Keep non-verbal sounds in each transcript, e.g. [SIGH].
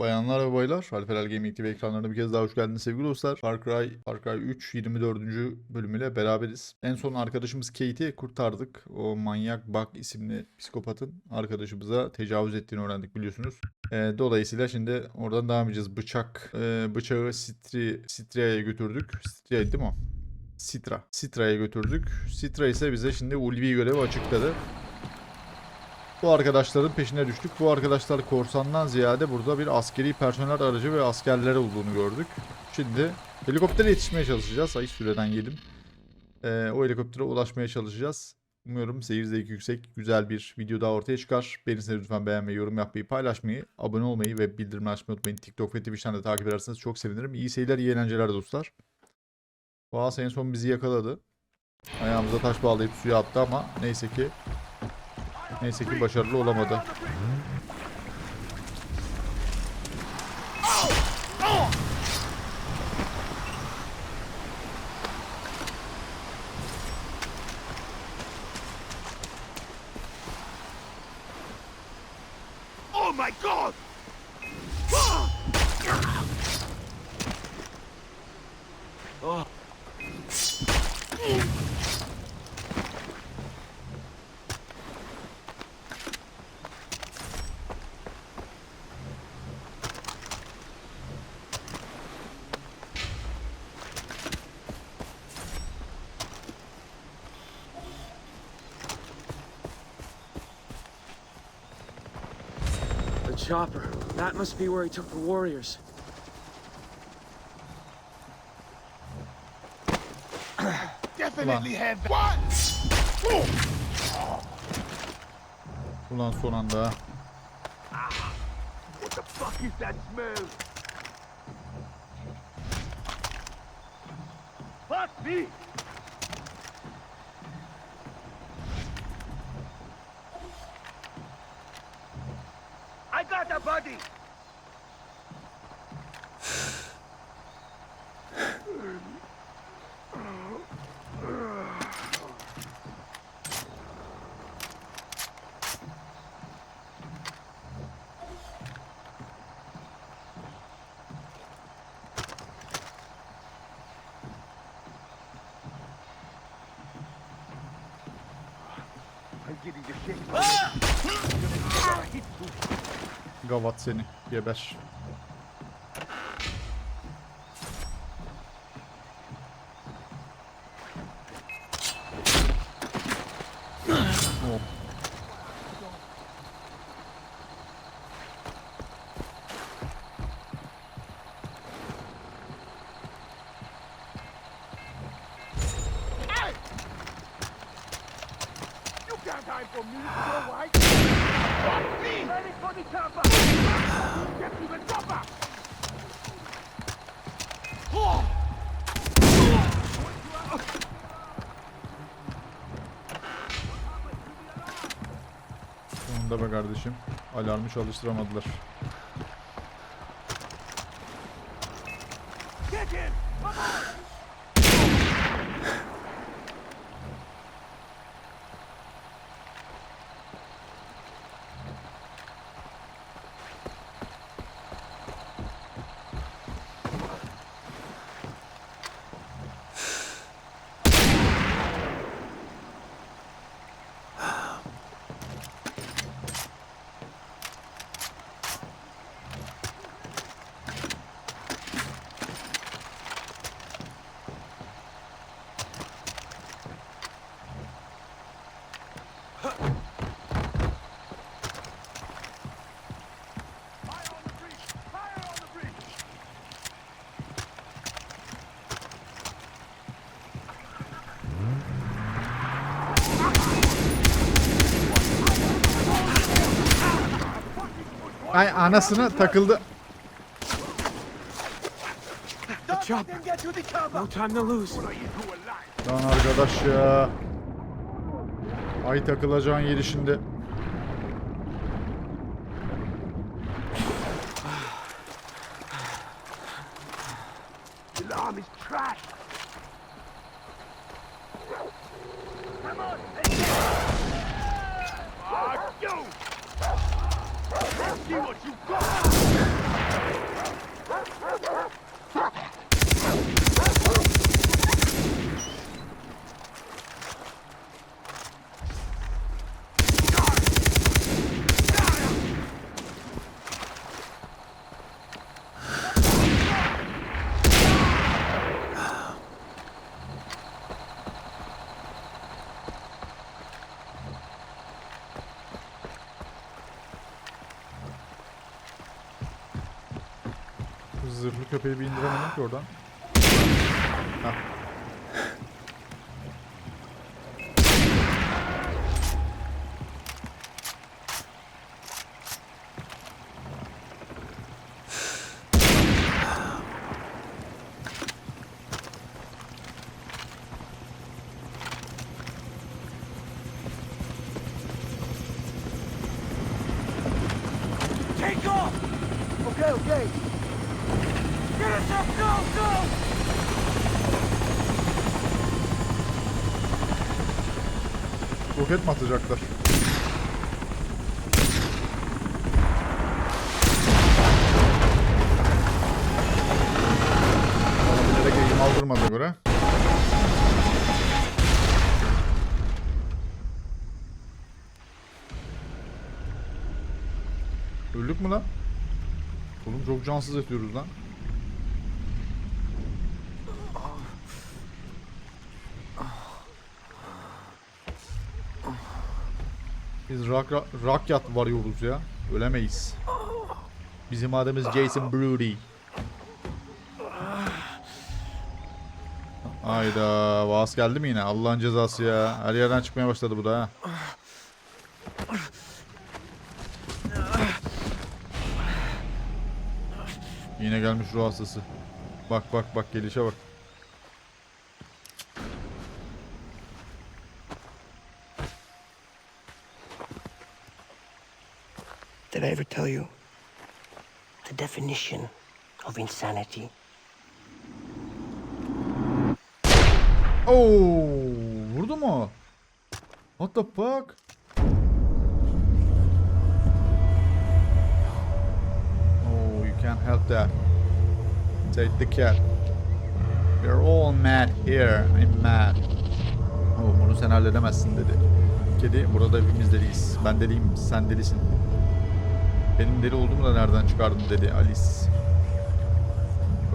Bayanlar ve baylar, Alper Gaming TV ekranlarına bir kez daha hoş geldiniz sevgili dostlar. Far Cry, Far Cry 3 24. bölümüyle beraberiz. En son arkadaşımız Kate'i kurtardık. O manyak Buck isimli psikopatın arkadaşımıza tecavüz ettiğini öğrendik biliyorsunuz. Ee, dolayısıyla şimdi oradan devam edeceğiz. Bıçak, e, bıçağı Stri, Stria'ya götürdük. Stria değil mi o? Sitra. Sitra'ya götürdük. Sitra ise bize şimdi ulvi görevi açıkladı. Bu arkadaşların peşine düştük. Bu arkadaşlar korsandan ziyade burada bir askeri personel aracı ve askerler olduğunu gördük. Şimdi helikoptere yetişmeye çalışacağız. Ay süreden yedim. Ee, o helikoptere ulaşmaya çalışacağız. Umuyorum seyir zevki yüksek, güzel bir video daha ortaya çıkar. Beğenirseniz lütfen beğenmeyi, yorum yapmayı, paylaşmayı, abone olmayı ve bildirimleri açmayı unutmayın. TikTok ve Twitch'ten de takip ederseniz çok sevinirim. İyi seyirler, iyi eğlenceler dostlar. Boğaz en son bizi yakaladı. Ayağımıza taş bağlayıp suya attı ama neyse ki Neyse ki başarılı olamadı. The chopper. That must be where he took the warriors. What? Ulan son anda. What the fuck is that smell? Fuck me! I got a body! I'm getting the shit. Gavat seni. Geber. Sonunda be kardeşim. Alarmı çalıştıramadılar. Ay anasına takıldı. No time to lose. Lan arkadaş ya. Ay takılacağın yeri şimdi. See what you got! Zırhlı köpeği bir indiremedim ki oradan. Hah. Take off! Okay, okay. Roket mi atacaklar? Bilerek eğim aldırmadığına göre. Öldük mü lan? Oğlum çok cansız yatıyoruz lan. Biz rock, rock yat varıyoruz ya. Ölemeyiz. Bizim adımız Jason Brody. Ayda Vas geldi mi yine? Allah'ın cezası ya. Her yerden çıkmaya başladı bu da ha. Yine gelmiş ruh hastası. Bak bak bak gelişe bak. Did I ever tell you the definition of insanity? Oo, vurdu mu? What the fuck? Oh, you can't help that. Take the cat. We're all mad here. I'm mad. Oh, bunu sen halledemezsin dedi. Kedi, burada hepimiz deliyiz. Ben deliyim, sen delisin. Benim deli olduğumu da nereden çıkardın dedi Alice.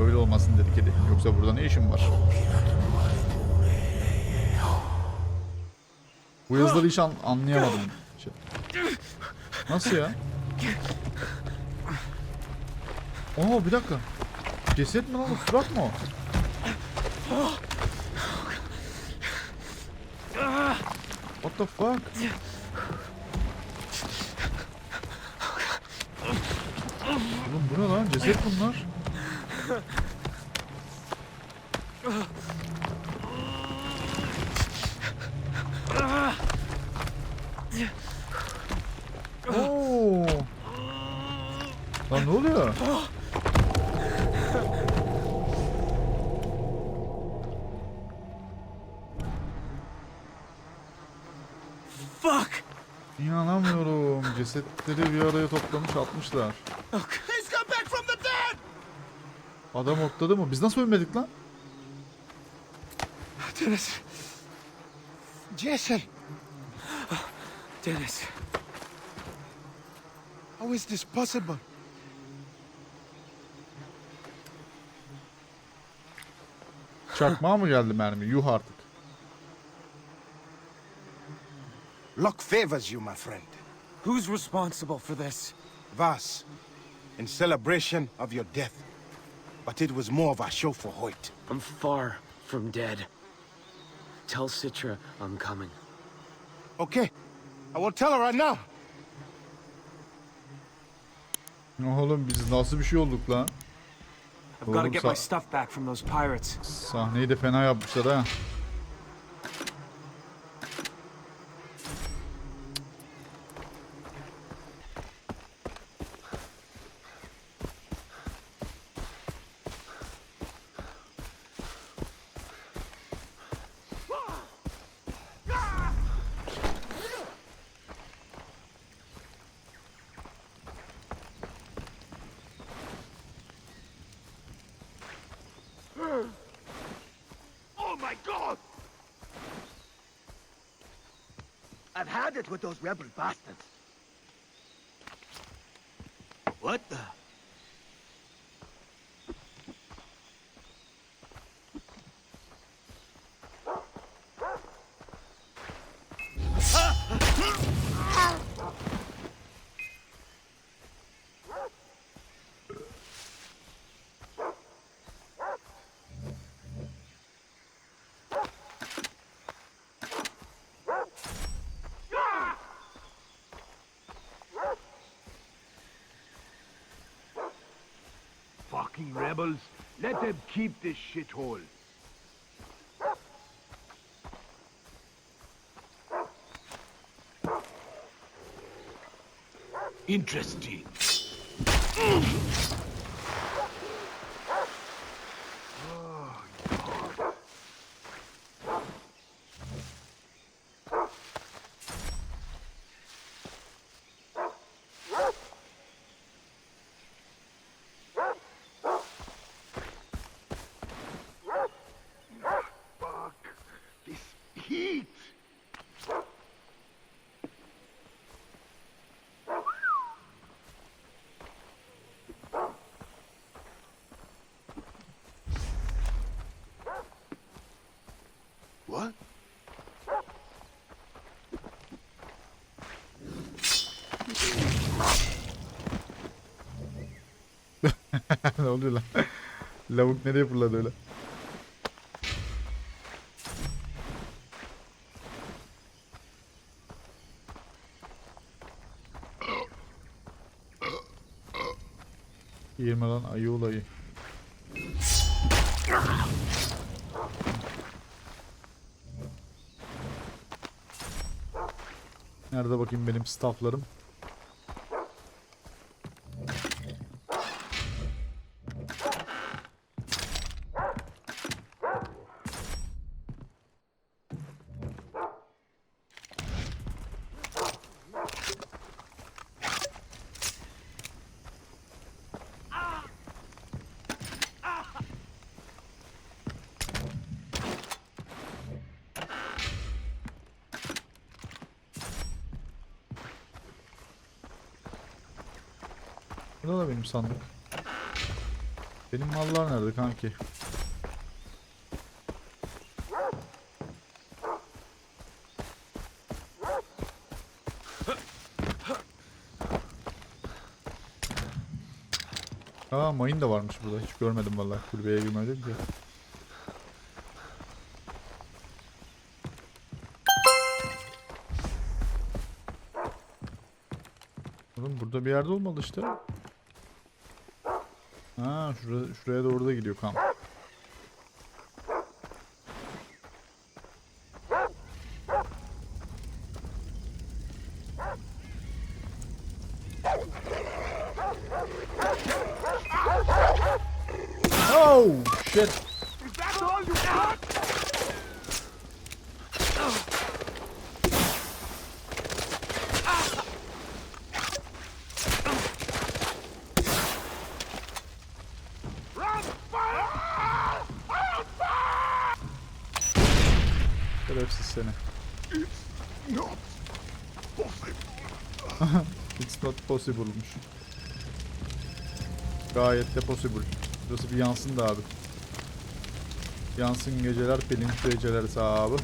Öyle olmasın dedi kedi. Yoksa burada ne işin var? Bu yazıları hiç an- anlayamadım. Şey- Nasıl ya? Oo bir dakika. Ceset mi lan o? Surat mı o? What the fuck? Oğlum bu ne lan? Ceset bunlar. Oo. Lan ne oluyor? Fuck! İnanamıyorum. Cesetleri bir araya toplamış atmışlar. He's come back from the dead! Adam otladı mı? Biz nasıl ölmedik lan? Dennis! Jason, Dennis! how is this possible? Çakmağa mı geldi mermi? Yuh artık. Luck favors you, my friend. Who's responsible for this? Vas, in celebration of your death. But it was more of a show for Hoyt. I'm far from dead. Tell Citra I'm coming. Okay, I will tell her right now. Oğlum biz nasıl bir şey olduk lan? I've got to Oğlum get sa- my stuff back from those pirates. Sahneyi de fena yapmışlar ha. I've had it with those rebel bastards. What the? Fucking rebels. Let them keep this shithole. Interesting. [LAUGHS] ne oluyor lan? Lavuk nereye fırladı öyle? Girme lan ayı olayı. Nerede bakayım benim stafflarım? Burada da benim sandık. Benim mallar nerede kanki? Aa mayın da varmış burada. Hiç görmedim vallahi. Kulübeye girmedim ki. Oğlum burada bir yerde olmalı işte. Ha şuraya, şuraya doğru da gidiyor kamp. Oh shit. Is that all you got? Run! Fire! On fire! Şerefsiz seni. Not possible. It's not possible'mış. Gayet de possible. Burası bir yansın da abi. Yansın geceler, pelin geceler sahabı.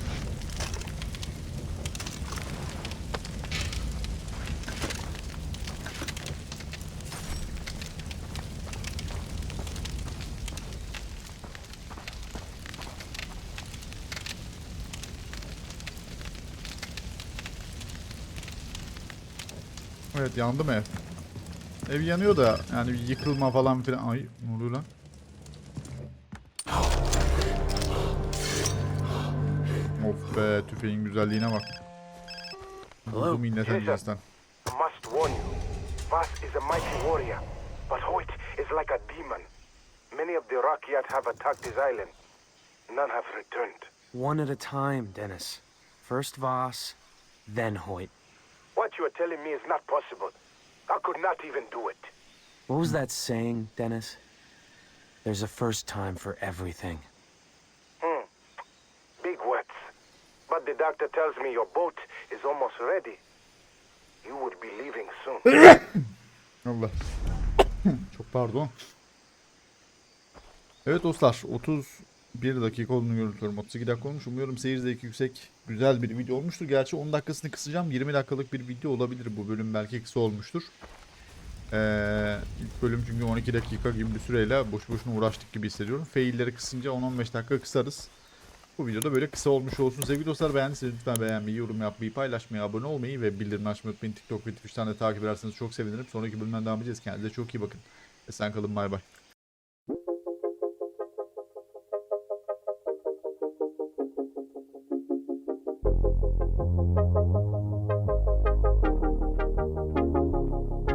Evet yandı mı ev? Ev yanıyor da yani bir yıkılma falan filan. Ay ne oluyor lan? Of be tüfeğin güzelliğine bak. Hello. Bu minnet. I must warn you. Vass is a mighty warrior, but Hoyt is like a demon. Many of the Rakyat have attacked his island. None have returned. One at a time, Dennis. First Voss, then Hoyt. What you are telling me is not possible. I could not even do it. What was that saying, Dennis? There's a first time for everything. Hmm. Big words. But the doctor tells me your boat is almost ready. You will be leaving soon. [COUGHS] Allah. [COUGHS] Çok pardon. Evet dostlar 31 dakika olduğunu görüntülerim. 32 dakika olmuş. Umuyorum seyir zevki yüksek güzel bir video olmuştur. Gerçi 10 dakikasını kısacağım. 20 dakikalık bir video olabilir bu bölüm belki kısa olmuştur. Ee, ilk bölüm çünkü 12 dakika gibi bir süreyle boş boşuna uğraştık gibi hissediyorum. Failleri kısınca 10-15 dakika kısarız. Bu videoda böyle kısa olmuş olsun. Sevgili dostlar beğendiyseniz lütfen beğenmeyi, yorum yapmayı, paylaşmayı, abone olmayı ve bildirim açmayı unutmayın. TikTok ve Twitch'ten de takip ederseniz çok sevinirim. Sonraki bölümden devam edeceğiz. Kendinize çok iyi bakın. Esen kalın bay bay.